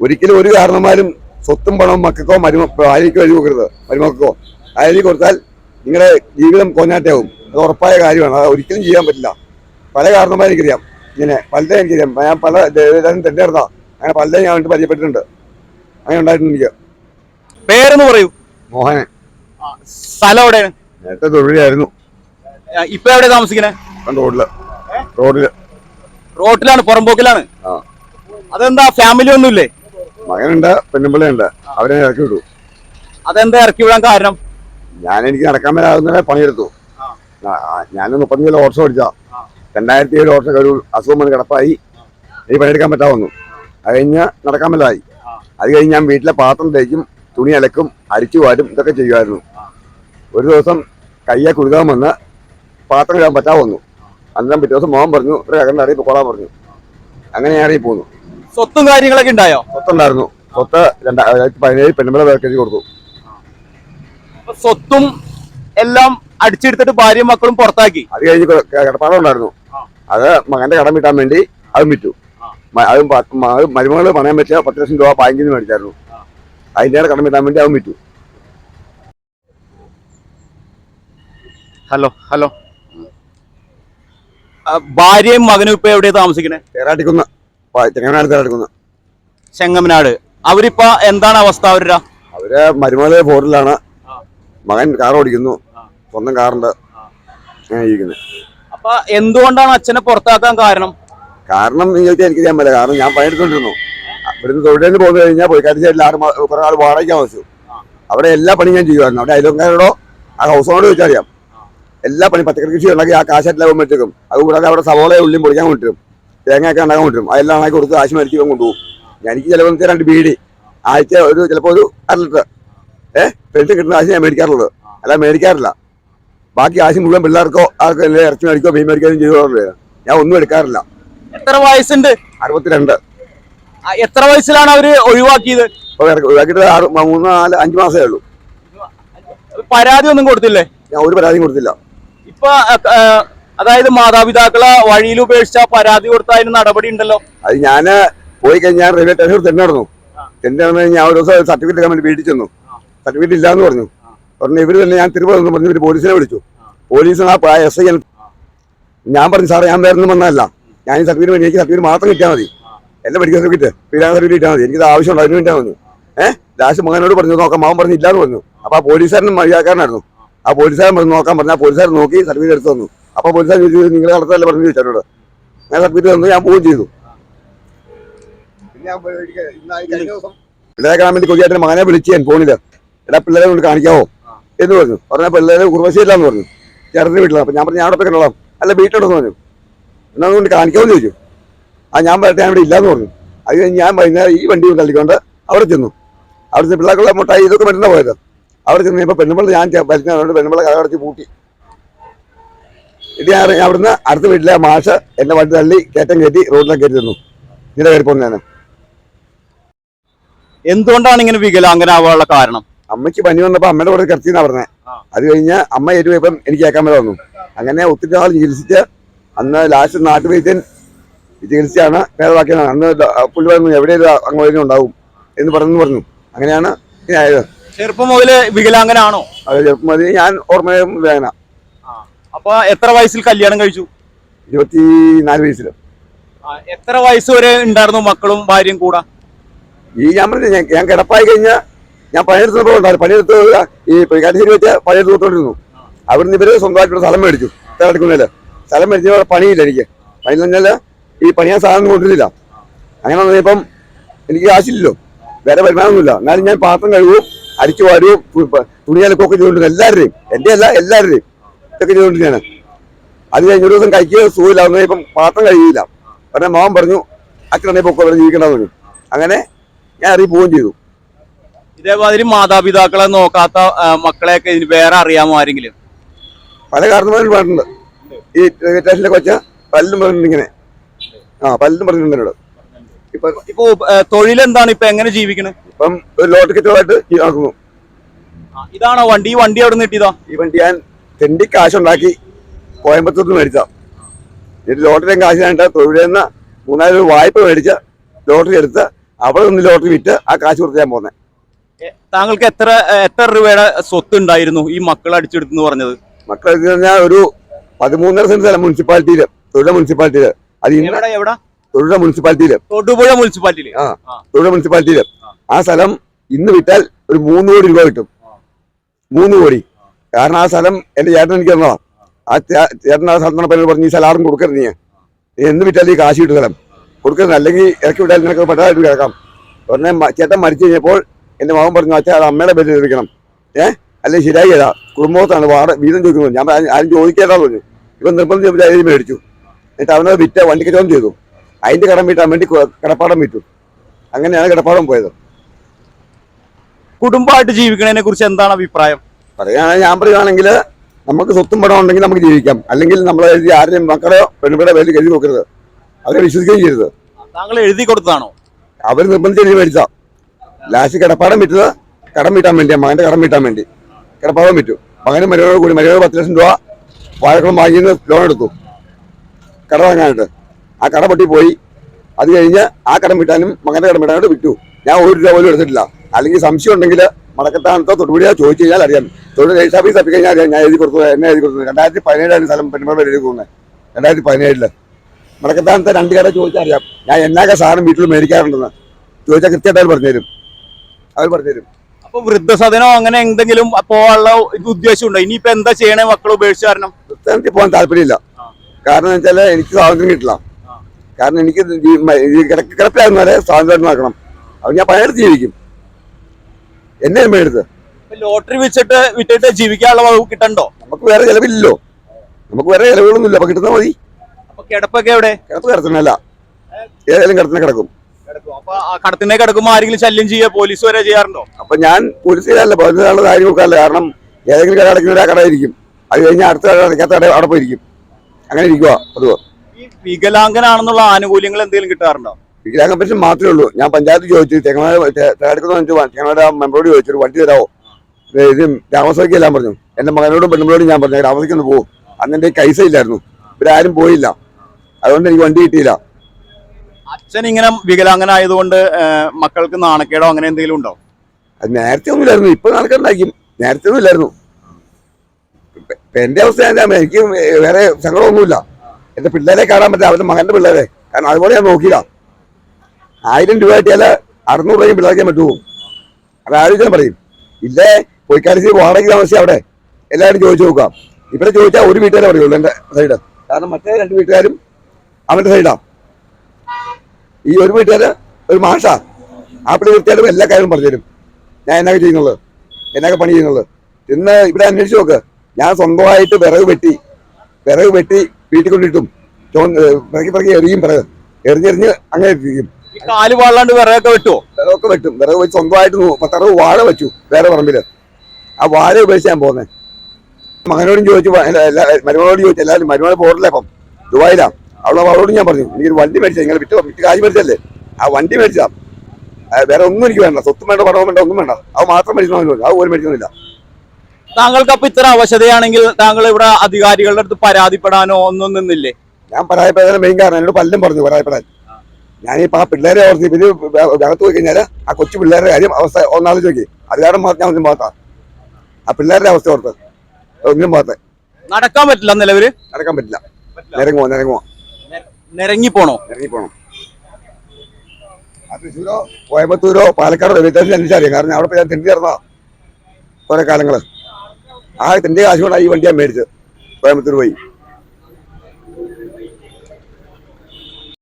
ഒരിക്കലും ഒരു കാരണന്മാരും സ്വത്തും പണവും മക്കൾക്കോ മരുമ ഭാര്യയ്ക്കോ എഴുതി കൊടുക്കരുത്. മരുമക്കോ അയലി കൊടുത്താൽ നിങ്ങളുടെ ജീവിതം കോഞ്ഞാട്ടയാവും അത് ഉറപ്പായ കാര്യമാണ്. അത് ഒരിക്കലും ചെയ്യാൻ പറ്റില്ല. പല കാരണന്മാരും എനിക്കറിയാം. ഇങ്ങനെ പലതേ എനിക്കറിയാം. ഞാൻ പല തെണ്ടി നടന്ന അങ്ങനെ പലതേ ഞാൻ വേണ്ടി പരിചയപ്പെട്ടിട്ടുണ്ട്. അങ്ങനെ ഉണ്ടായിട്ടുണ്ട് എനിക്ക്. പേരെന്ന് പറയൂ. മോഹനൻ. സ്ഥലം എവിടെയാണ്? നേരത്തെ തൊഴിലായിരുന്നു. ഇപ്പൊ എവിടെ താമസിക്കണേ? റോഡിൽ. റോഡിൽ. റോഡിലാണ് പുറമ്പോക്കിലാണ് അതെന്താ ഫാമിലി ഒന്നുമില്ലേ? മകനുണ്ട് പെണ്ണുമ്പിള്ളയുണ്ട് അവരെ ഇറക്കി വിടൂ. അതെന്താ ഇറക്കി വിടാൻ കാരണം? ഞാൻ എനിക്ക് നടക്കാൻ വരാവുന്നവരെ പണിയെടുത്തു. ഞാൻ മുപ്പത്തി കിലോ ഓർഷം ഓടിച്ച. രണ്ടായിരത്തി ഏഴ് ഓർഷം ഒരു അസുഖം വന്ന് കിടപ്പായി. എനിക്ക് പണിയെടുക്കാൻ പറ്റാവുന്നു. അത് കഴിഞ്ഞ് നടക്കാൻ വല്ലതായി അത് കഴിഞ്ഞ് ഞാൻ വീട്ടിലെ പാത്രം തേക്കും തുണി അലക്കും അരിച്ചു വാരും ഇതൊക്കെ ചെയ്യുമായിരുന്നു. ഒരു ദിവസം കയ്യെ കുരുതാൻ വന്ന് പാത്രം ഇടാൻ പറ്റാവുന്നു. അന്നേരം പിറ്റേ ദിവസം മോഹൻ പറഞ്ഞു ഒരു കകണ്ട അറിയി പൊക്കോളാൻ പറഞ്ഞു. അങ്ങനെ ഞാൻ ഇറങ്ങി പോന്നു സ്വത്തും കാര്യങ്ങളൊക്കെ ഉണ്ടായോ? സ്വത്തുണ്ടായിരുന്നു. സ്വത്ത് രണ്ടായിരത്തി പതിനേഴ് പെണ്ണുമ്പള പാക്കേജ് കൊടുത്തു. സ്വത്തും എല്ലാം അടിച്ചെടുത്തിട്ട് ഭാര്യയും മക്കളും പുറത്താക്കി? അത് കഴിഞ്ഞ് കിടപ്പാടുണ്ടായിരുന്നു കിടപ്പാടം ഉണ്ടായിരുന്നു. അത് മകന്റെ കടം കിട്ടാൻ വേണ്ടി അതും വിറ്റു. അതും മരുമകൾ പണയം വെച്ച പത്ത് ലക്ഷം രൂപ ബാങ്കിൽ നിന്ന് മേടിച്ചായിരുന്നു അതിന്റെ കടം കിട്ടാൻ വേണ്ടി അതും വിറ്റു. Hello hello. ഭാര്യയും മകനും ഇപ്പൊ എവിടെയാ താമസിക്കണേ? തേരാട്ടിക്കുന്ന് ചെങ്ങനാട് തേരാട്ടിക്കുന്ന് ചെങ്ങമനാട്. അവരിപ്പോ എന്താണ് അവസ്ഥ അവരുടെ? അവർ മരുമല ഫോറിലാണ് മകൻ കാർ ഓടിക്കുന്നു. സ്വന്തം കാറുണ്ട്. ഇരിക്കുന്നത് അപ്പൊ എന്തുകൊണ്ടാണ് അച്ഛനെ പുറത്താക്കാൻ കാരണം? കാരണം നിങ്ങൾക്ക് എനിക്ക് ചെയ്യാൻ പറ്റില്ല. കാരണം ഞാൻ പണിയെടുത്തോണ്ടിരുന്നു. ഇവിടുന്ന് തൊഴിലിന് പോന്നു കഴിഞ്ഞാൽ പോയി കാര്യം ആറ് കുറെ ആൾ വാടകയ്ക്ക് വെച്ചു. അവിടെ എല്ലാ പണിയും ഞാൻ ചെയ്യുമായിരുന്നു. അവിടെ അയലോങ്കാരോടോ ആ ഹൗസ് ഓണോട് ചോദിച്ചാൽ അറിയാം എല്ലാ പണി പച്ചക്കറി കൃഷി ഉണ്ടാക്കി ആ കാശെല്ലാം പോകുമ്പോഴത്തേക്കും അത് കൂടാതെ അവിടെ സവോളയും ഉള്ളിയും പൊടിക്കാൻ കൊണ്ടുവരും. തേങ്ങയൊക്കെ ഉണ്ടാക്കാൻ കൊണ്ടുവരും. അതെല്ലാം ഉണ്ടാക്കി കൊടുത്ത് ആശ് മേടിച്ച് ഇവൻ കൊണ്ടുപോകും. ഞാൻ എനിക്ക് ചിലപ്പോൾ രണ്ട് ബീഡി. ആഴ്ച ഒരു ചിലപ്പോൾ ഒരു അര ലിറ്റർ. ഏഹ് പെരുത്ത് കിട്ടുന്ന ആശ് ഞാൻ മേടിക്കാറുള്ളത്. അല്ല മേടിക്കാറില്ല. ബാക്കി ആശ് മുഴുവൻ പിള്ളേർക്കോ ആർക്കോ അല്ലെങ്കിൽ ഇറച്ചി മേടിക്കോ മീൻ മേടിക്കാനും ചെയ്തോളൂ ഞാൻ ഒന്നും എടുക്കാറില്ല. എത്ര വയസ്സുണ്ട്? അറുപത്തിരണ്ട്. എത്ര വയസ്സിലാണ് അവർ ഒഴിവാക്കിയത്? ഒഴിവാക്കിയിട്ട് ആറ് മൂന്ന് നാല് അഞ്ച് മാസമേ ഉള്ളൂ. പരാതി ഒന്നും കൊടുത്തില്ലേ? ഞാൻ ഒരു പരാതിയും കൊടുത്തില്ല. ഇപ്പൊ അതായത് മാതാപിതാക്കളെ വഴിയിൽ ഉപേക്ഷിച്ച പരാതി കൊടുത്ത അതിന് നടപടി ഉണ്ടല്ലോ. അത് ഞാൻ പോയി കഴിഞ്ഞാൽ റെയിൽവേ സ്റ്റേഷൻ നടന്നു. കഴിഞ്ഞാൽ ഞാൻ ഒരു ദിവസം സർട്ടിഫിക്കറ്റ് എടുക്കാൻ വേണ്ടി വീട്ടിൽ ചെന്നു. സർട്ടിഫിക്കറ്റ് ഇല്ലാന്ന് പറഞ്ഞു. പറഞ്ഞു ഇവർ തന്നെ ഞാൻ തിരുവനന്തപുരം പറഞ്ഞിട്ട് പറഞ്ഞു ഇവർ പോലീസിനെ വിളിച്ചു. പോലീസിന് ആ എസ് ഐ ഞാൻ പറഞ്ഞു സാറേ ഞാൻ വേറെ ഒന്നും വന്നതല്ല. ഞാൻ ഈ സർട്ടിഫിക്കറ്റ് വേണ്ടി എനിക്ക് സർട്ടിഫിക്കറ്റ് മാത്രം കിട്ടിയാൽ മതി. എന്റെ മെഡിക്കൽ സർട്ടിഫിക്കറ്റ് പിന്നെ സർട്ടിഫിക്കറ്റ് കിട്ടിയാൽ മതി. എനിക്കത് ആവശ്യമുണ്ട് അതിന് വേണ്ടിയാ വന്നു ഏഹ് ലാസ്റ്റ് മകനോട് പറഞ്ഞു നോക്കാം. മാവൻ പറഞ്ഞു ഇല്ലാന്ന് പറഞ്ഞു. അപ്പൊ ആ പോലീസുകാരൻ മര്യാദക്കാരനായിരുന്നു. ആ പോലീസുകാരൻ പറഞ്ഞു നോക്കാൻ പറഞ്ഞു ആ പോലീസുകാരൻ നോക്കി സർട്ടിഫിക്കറ്റ് എടുത്തു തന്നു. അപ്പൊ പോലീസ് ചോദിച്ചു നിങ്ങൾ നടത്തല്ലേ പറഞ്ഞു ചോദിച്ചോട് ഞാൻ സർട്ടിഫിക്കറ്റ് തന്നു ഞാൻ പോവുകയും ചെയ്തു. പിള്ളേരെ കാണാൻ വേണ്ടി കൊതിയായിട്ട് മകനെ വിളിച്ച് ഞാൻ ഫോണിൽ. എടാ പിള്ളേരെ കൊണ്ട് കാണിക്കാവോ? എന്ന് പറഞ്ഞു. പറഞ്ഞ പിള്ളേരെ ഉർവശയില്ലാന്ന് പറഞ്ഞു. ചേട്ടന്റെ വീട്ടിലാണ് അപ്പൊ ഞാൻ പറഞ്ഞു ഞാൻ അവിടെ പോയി കണ്ടോളാം. അല്ല വീട്ടിലുണ്ടെന്ന് പറഞ്ഞു. എന്നാ കൊണ്ട് കാണിക്കാമെന്ന് ചോദിച്ചു. ആ ഞാൻ പറയട്ടെ ഞാൻ ഇവിടെ ഇല്ലാന്ന് പറഞ്ഞു. അത് കഴിഞ്ഞ് ഞാൻ വൈകുന്നേരം ഈ വണ്ടി തള്ളിക്കൊണ്ട് അവിടെ ചെന്നു. അവിടുത്തെ പിള്ളേർക്കുള്ള മുട്ടായി ഇതൊക്കെ വരുന്ന പോയത്. അവിടെ ചെന്ന് കഴിഞ്ഞപ്പോൾ പെണ്ണുമ്പിള്ള ഞാൻ വലിച്ചുകൊണ്ട് പെണ്ണുമ്പിള്ള അടച്ച് പൂട്ടി. ഇത് ഞാൻ അവിടുന്ന് അടുത്ത വീട്ടിലെ മാഷ എന്നെ വണ്ടി തള്ളി കയറ്റം കയറ്റി റോഡിലേക്ക് കയറ്റി തന്നു. ഇതിന്റെ കയറി പോകുന്ന ഞാൻ എന്തുകൊണ്ടാണ് ഇങ്ങനെ വികലാംഗനാവാനുള്ള കാരണം? അമ്മയ്ക്ക് പനി വന്നപ്പോൾ അമ്മയുടെ കൂടെ കിടത്തിന്നാ പറഞ്ഞത്. അത് കഴിഞ്ഞ് അമ്മ ഏറ്റുപോയപ്പം എനിക്ക് കേൾക്കാൻ വരെ വന്നു. അങ്ങനെ ഒത്തിരി നാൾ ചികിത്സിച്ച് അന്ന് ലാസ്റ്റ് നാട്ടുവൈദ്യൻ ചികിത്സയാണ് ഭേദവാക്കിയാണ് അന്ന് പുള്ളി പറഞ്ഞു എവിടെ ഒരു അംഗവൈദ്യം ഉണ്ടാവും എന്ന് പറഞ്ഞു പറഞ്ഞു. അങ്ങനെയാണ് ആയത്. ചെറുപ്പം മുതൽ വികലാംഗനാണോ? അതെ ചെറുപ്പം മുതലേ ഞാൻ ഓർമ്മ വേദന അപ്പൊ എത്ര വയസ്സിൽ കല്യാണം കഴിച്ചു? ഇരുപത്തി നാല് വയസ്സിൽ എത്ര വയസ്സ് വരെ ഉണ്ടായിരുന്നു മക്കളും ഭാര്യയും കൂടെ? ഈ ഞാൻ പറഞ്ഞു ഞാൻ- കിടപ്പായി കഴിഞ്ഞാൽ ഞാൻ പണിയെടുത്തപ്പോൾ ഉണ്ടായിരുന്നു പണിയെടുത്ത് ഈ കാട്ടുശ്ശേരി വെച്ച പണിയെടുത്ത് കൊടുത്തോണ്ടിരുന്നു അവിടുന്ന് ഇവർ സ്വന്തമായിട്ടുള്ള സ്ഥലം മേടിച്ചു എടുക്കുന്നില്ല സ്ഥലം മേടിച്ച പണിയില്ല എനിക്ക്. പണി പറഞ്ഞാൽ ഈ പണിയാൻ സാധനം കൊണ്ടിരുന്നില്ല അങ്ങനെ വന്നപ്പം എനിക്ക് കാശില്ലല്ലോ. വേറെ വരുമാനമൊന്നുമില്ല. എന്നാലും ഞാൻ പാത്രം കഴുകും അരിച്ചു വാരുവും തുണിയലക്കൊക്കെ ചെയ്തുകൊണ്ടിരുന്നു. എല്ലാവരുടെയും. എന്റെ അല്ല എല്ലാവരുടെയും. ഇതൊക്കെ ചെയ്തുകൊണ്ടിരിക്കുകയാണ്. അത് കഴിഞ്ഞ ഒരു ദിവസം കഴിക്കുക സുഖമില്ല. ഇപ്പം പാത്രം കഴിയില്ല. പറഞ്ഞ മോൻ പറഞ്ഞു അച്ഛനെ പൊക്കോ ഇവിടെ ജീവിക്കണമെന്ന് പറഞ്ഞു. അങ്ങനെ ഞാൻ അറിയി പോവുകയും ചെയ്തു. ഇതേമാതിരി മാതാപിതാക്കളെ നോക്കാത്ത മക്കളെയൊക്കെ ഇതിന് വേറെ അറിയാമോ ആരെങ്കിലും? പല കാരണന്മാരും പറഞ്ഞിട്ടുണ്ട്. ഈ സ്റ്റേഷനിലെ കൊച്ച പല്ലും പറഞ്ഞിട്ടുണ്ട് ഇങ്ങനെ. ആ പല്ലും പറഞ്ഞിട്ടുണ്ട് എന്നോട്. ഇപ്പൊ ഇപ്പൊ തൊഴിലെന്താണ്? ഇപ്പൊ എങ്ങനെ ജീവിക്കണത് ഇപ്പം ഒരു ലോട്ടറി നടക്കുന്നു ആ, ഇതാണോ വണ്ടി? ഈ വണ്ടി അവിടെ നിന്ന് കിട്ടിയതാ? ഈ വണ്ടി ഞാൻ തെണ്ടി കാശുണ്ടാക്കി കോയമ്പത്തൂർ നിന്ന് മേടിച്ച എന്നിട്ട് ലോട്ടറിയും കാശിനായിട്ട് തൊഴിലെന്ന മൂന്നായിരം രൂപ വായ്പ മേടിച്ച ലോട്ടറി എടുത്ത് അവിടെ നിന്ന് ലോട്ടറി വിറ്റ് ആ കാശ് കൊടുത്ത് ഞാൻ പോന്നെ. താങ്കൾക്ക് എത്ര എത്ര രൂപയുടെ സ്വത്ത് ഉണ്ടായിരുന്നു ഈ മക്കൾ അടിച്ചെടുത്തെന്ന് പറഞ്ഞത്? മക്കളെ പറഞ്ഞാൽ ഒരു പതിമൂന്നര സെന്റ് സ്ഥലം മുനിസിപ്പാലിറ്റിയിൽ തൊഴിലെ മുനിസിപ്പാലിറ്റിയിൽ. അത് എവിടെ തൊഴിലെ മുനിസിപ്പാലിറ്റിയിൽ. തൊടുപുഴ മുനിസിപ്പാലിറ്റിയിൽ ആ. തൊഴിലെ മുനിസിപ്പാലിറ്റിയിൽ. ആ സ്ഥലം ഇന്ന് വിറ്റാൽ ഒരു മൂന്ന് കോടി രൂപ കിട്ടും. മൂന്ന് കോടി. കാരണം ആ സ്ഥലം എന്റെ ചേട്ടൻ എനിക്ക് തന്നതാ. ആ ചേട്ടൻ ആ സ്ഥലത്തിനെ പേര് പറഞ്ഞു ഈ സ്ഥലം ആരും കൊടുക്കരുത് നീ. എന്ന് വിറ്റാൽ ഈ കാശ് കിട്ടും സ്ഥലം. കൊടുക്കരുത്. അല്ലെങ്കിൽ ഇറക്കി വിട്ടാൽ നിനക്ക് പെട്ടതായിട്ട് കിടക്കാം. ഉടനെ ചേട്ടൻ മരിച്ചു കഴിഞ്ഞപ്പോൾ എന്റെ മകൻ പറഞ്ഞു അച്ഛാ അത് അമ്മയുടെ പേരിൽ എടുക്കണം ഏഹ് അല്ലെങ്കിൽ ശരിയായി ഏതാ കുടുംബത്താണ് വാട വീതം ചോദിക്കുന്നത് ഞാൻ പറഞ്ഞു, ആരും ചോദിക്കേണ്ടാന്ന് പറഞ്ഞു. ഇവൻ ചോദിച്ചാൽ എഴുതി മേടിച്ചു. എന്നിട്ട് അവനത് വിറ്റ വണ്ടിക്ക് കച്ചവടം ചെയ്തു. അതിന്റെ കടം വീട്ടാൻ വേണ്ടി കിടപ്പാടം വിറ്റു. അങ്ങനെയാണ് കിടപ്പാടം പോയത്. കുടുംബമായിട്ട് ജീവിക്കുന്നതിനെ കുറിച്ച് എന്താണ് അഭിപ്രായം? പറയുകയാണെങ്കിൽ ഞാൻ പറയുകയാണെങ്കിൽ നമുക്ക് സ്വത്തും പണം ഉണ്ടെങ്കിൽ നമുക്ക് ജീവിക്കാം. അല്ലെങ്കിൽ നമ്മൾ എഴുതി ആരെയും മക്കളെ പെണ്ണുപിടെ പേരിൽ എഴുതി നോക്കരുത്. അവരെ വിശ്വസിക്കുകയും ചെയ്യരുത്. താങ്കൾ എഴുതി കൊടുത്തതാണോ? അവർ നിർബന്ധിച്ച് എഴുതി മേടിച്ച ലാസ്റ്റ് കിടപ്പാടം വിറ്റത് കടം വീട്ടാൻ വേണ്ടി മകന്റെ കടം വീട്ടാൻ വേണ്ടി. കിടപ്പാടം വിറ്റു. മകന് മരുമകളോട് കൂടി മരുമകൾ പത്ത് ലക്ഷം രൂപ വാഴക്കുളം വാങ്ങിന്ന് ലോൺ എടുത്തു. കട വാങ്ങാനായിട്ട്. ആ കട പൊട്ടി പോയി. അത് കഴിഞ്ഞ് ആ കടം വീട്ടാനും മകന്റെ കടം വീട്ടാനും വിറ്റു. ഞാൻ ഒരു രൂപ പോലും എടുത്തിട്ടില്ല. അല്ലെങ്കിൽ സംശയം ഉണ്ടെങ്കിൽ മടക്കത്താനത്തോ തൊട്ടുപിടിയോ ചോദിച്ചു കഴിഞ്ഞാൽ അറിയാം. തൊഴിൽ രജിസ്റ്റർ ഓഫീസ് അപ്പിക്കഴിഞ്ഞാൽ ഞാൻ എഴുതി കൊടുത്തത് എന്നെ എഴുതി കൊടുത്തത് രണ്ടായിരത്തി പതിനേഴാണ് സ്ഥലം പെരുമാൾ എഴുതി രണ്ടായിരത്തി പതിനേഴിൽ. മടക്കത്താനത്തെ രണ്ട് കട ചോദിച്ചറിയാം ഞാൻ എന്നൊക്കെ സാധനം വീട്ടിൽ മേടിക്കാറുണ്ടെന്ന്. ചോദിച്ചാൽ കൃത്യമായിട്ട് അവർ പറഞ്ഞുതരും. അവർ പറഞ്ഞുതരും. അപ്പൊ വൃദ്ധസദനോ അങ്ങനെ എന്തെങ്കിലും പോകാനുള്ള ഉദ്ദേശമുണ്ടോ? ഇനിയിപ്പോ എന്താ ചെയ്യണേ മക്കൾ ഉപേക്ഷിച്ച് കാരണം? വൃദ്ധസദനത്തിൽ പോകാൻ താല്പര്യമില്ല. കാരണം എന്ന് വെച്ചാൽ എനിക്ക് സ്വാതന്ത്ര്യം കിട്ടില്ല. കാരണം എനിക്ക് ഈ സ്വാതന്ത്ര്യം ആക്കണം. അത് ഞാൻ പണിയെടുത്ത് ജീവിക്കും. എന്നെ ലോട്ടറി വെച്ചിട്ട് വിറ്റിട്ട് ജീവിക്കാനുള്ള വകുപ്പ് കിട്ടണ്ടോ? നമുക്ക് വേറെ ചിലവില്ലല്ലോ. നമുക്ക് വേറെ ചിലവുകളൊന്നുമില്ല. അപ്പൊ കിട്ടുന്ന മതി. അപ്പൊ കിടപ്പൊക്കെ എവിടെ? കിടപ്പ് കിടത്തണല്ല ഏതായാലും കിടത്തിനെ കിടക്കും. അപ്പൊ ആ കടത്തിനെ കിടക്കുമ്പോ ആരെങ്കിലും ശല്യം ചെയ്യുക പോലീസ് വരെ ചെയ്യാറുണ്ടോ? അപ്പൊ ഞാൻ പോലീസുകാരല്ല പോലീസുകാരുടെ കാര്യം കൊടുക്കാറില്ല കാരണം ഏതെങ്കിലും കട അടയ്ക്കുന്ന ഒരു കട ഇരിക്കും അത് കഴിഞ്ഞാൽ അടുത്ത കട അടയ്ക്കാത്ത കട അവിടെ പോയിരിക്കും. അങ്ങനെ ഇരിക്കുക പതിവ്. ഈ വികലാംഗനാണെന്നുള്ള ആനുകൂല്യങ്ങൾ എന്തെങ്കിലും കിട്ടാറുണ്ടോ? വികലാംഗ പെൻഷൻ മാത്രമേ ഉള്ളൂ. ഞാൻ പഞ്ചായത്ത് ചോദിച്ചു. തെങ്ങനാട് തെങ്ങനാട് മെമ്പറോട് ചോദിച്ചു. ഒരു വണ്ടി തരാമോ ഇത് താമസമൊക്കെ എല്ലാം പറഞ്ഞു. എന്റെ മകനോടും പെണ്ണുമ്പോഴും ഞാൻ പറഞ്ഞു താമസിക്കുന്ന പോകും അന്ന് എന്റെ കൈസ ഇല്ലായിരുന്നു ഇവരാരും പോയില്ല. അതുകൊണ്ട് എനിക്ക് വണ്ടി കിട്ടിയില്ല. അച്ഛൻ ഇങ്ങനെ വികലാംഗനായതുകൊണ്ട് മക്കൾക്ക് നാണക്കേടോ അങ്ങനെ എന്തെങ്കിലും ഉണ്ടോ? അത് നേരത്തെ ഒന്നുമില്ലായിരുന്നു. ഇപ്പൊ നടക്കണ്ടായിരിക്കും നേരത്തെ ഒന്നും ഇല്ലായിരുന്നു എന്റെ അവസ്ഥ ഞാൻ എനിക്ക് വേറെ സങ്കടമൊന്നുമില്ല. എന്റെ പിള്ളേരെ കാണാൻ പറ്റില്ല. അവരുടെ മകന്റെ പിള്ളേരെ. കാരണം അതുപോലെ ഞാൻ നോക്കിയില്ല. ആയിരം രൂപ കിട്ടിയാൽ അറുന്നൂറ് രൂപയും പിള്ളേർക്കാൻ പറ്റുമോ അത് ആലോചിക്കാൻ പറയും. ഇല്ലേ? പൊയ്ക്കാലിച്ച് വാടകയ്ക്ക് താമസിച്ചാൽ അവിടെ. എല്ലാവരും ചോദിച്ചു നോക്കാം. ഇവിടെ ചോദിച്ചാൽ ഒരു വീട്ടുകാരെ പറയുള്ളൂ എന്റെ സൈഡ് കാരണം മറ്റേ രണ്ട് വീട്ടുകാരും അവന്റെ സൈഡാ ഈ ഒരു വീട്ടുകാര് ഒരു മാഷാ. ആ പിള്ളി വീട്ടുകാരും എല്ലാ കാര്യവും പറഞ്ഞുതരും ഞാൻ എന്നൊക്കെ ചെയ്യുന്നുള്ളത് എന്നൊക്കെ പണി ചെയ്യുന്നുള്ളത് ഇന്ന് ഇവിടെ അന്വേഷിച്ച് നോക്ക്. ഞാൻ സ്വന്തമായിട്ട് വിറക് വെട്ടി വിറക് വെട്ടി വീട്ടിൽ കൊണ്ടിട്ടും ചോ- പിറകി പിറക്കി എറിയും പിറക് എറിഞ്ഞെറിഞ്ഞ് അങ്ങനെ ഇരിക്കും. കാൽ വാളാണ്ട് വിറകൊക്കെ വെട്ടുമോ വിറകൊക്കെ വെട്ടും. വിറക് വെച്ച് സ്വന്തമായിട്ട് പത്തറുപത് വാഴ വെച്ചു വേറെ പറമ്പിൽ. ആ വാഴ ഉപേക്ഷിച്ച് ഞാൻ പോകുന്നത് മകനോടും ചോദിച്ചു മരുമകളോട് ചോദിച്ചു എല്ലാവരും മരുമകളെ പോറില്ല ഇപ്പം ദുബായിലാ. അവളെ അവളോട് ഞാൻ പറഞ്ഞു എനിക്കൊരു വണ്ടി മേടിച്ചത് നിങ്ങൾ വിറ്റ് വിറ്റ് കാശ് മേടിച്ചല്ലേ ആ വണ്ടി മേടിച്ചാ ആ, വേറെ ഒന്നും എനിക്ക് വേണ്ട സ്വത്തും വേണ്ട പടവും വേണ്ട ഒന്നും വേണ്ട. അത് മാത്രം മേടിക്കണമെന്ന് പറഞ്ഞു അത് പോലും മേടിക്കുന്നില്ല താങ്കൾക്ക് അപ്പൊ ഇത്ര അവശതയാണെങ്കിൽ താങ്കൾ ഇവിടെ അധികാരികളുടെ അടുത്ത് പരാതിപ്പെടാനോ ഒന്നും നിന്നില്ലേ? ഞാൻ പരാതിപ്പെടാൻ മെയിൻ കാരണം എന്നോട് പലരും പറഞ്ഞു പരാതിപ്പെടാൻ. ഞാനിപ്പോ ആ പിള്ളേരെ ഓർത്ത് ഇവർ അകത്ത് പോയി കഴിഞ്ഞാൽ ആ കൊച്ചു പിള്ളേരുടെ കാര്യം അവസ്ഥ ഒന്നാലോചിച്ച് നോക്കി. അത് കാരണം മാത്രം ഞാൻ ഒന്നും പാത്താ ആ പിള്ളേരുടെ അവസ്ഥ ഓർത്ത് ഒന്നും പോകത്തെ. നടക്കാൻ പറ്റില്ല നിലവിൽ? നടക്കാൻ പറ്റില്ല. നിരങ്ങുമോ നിരങ്ങുമോ നിരങ്ങി പോണോ നിരങ്ങി പോണം ആ തൃശ്ശൂരോ കോയമ്പത്തൂരോ പാലക്കാടോ വ്യത്യാസം എനിക്കറിയാം കാരണം അവിടെ പോയി ഞാൻ തിണ്ടി ചേർന്നതാ കുറെ കാലങ്ങൾ. ആ തിണ്ടി കാശ് കൊണ്ടാണ് ഈ വണ്ടി ഞാൻ മേടിച്ചത്. കോയമ്പത്തൂർ പോയി.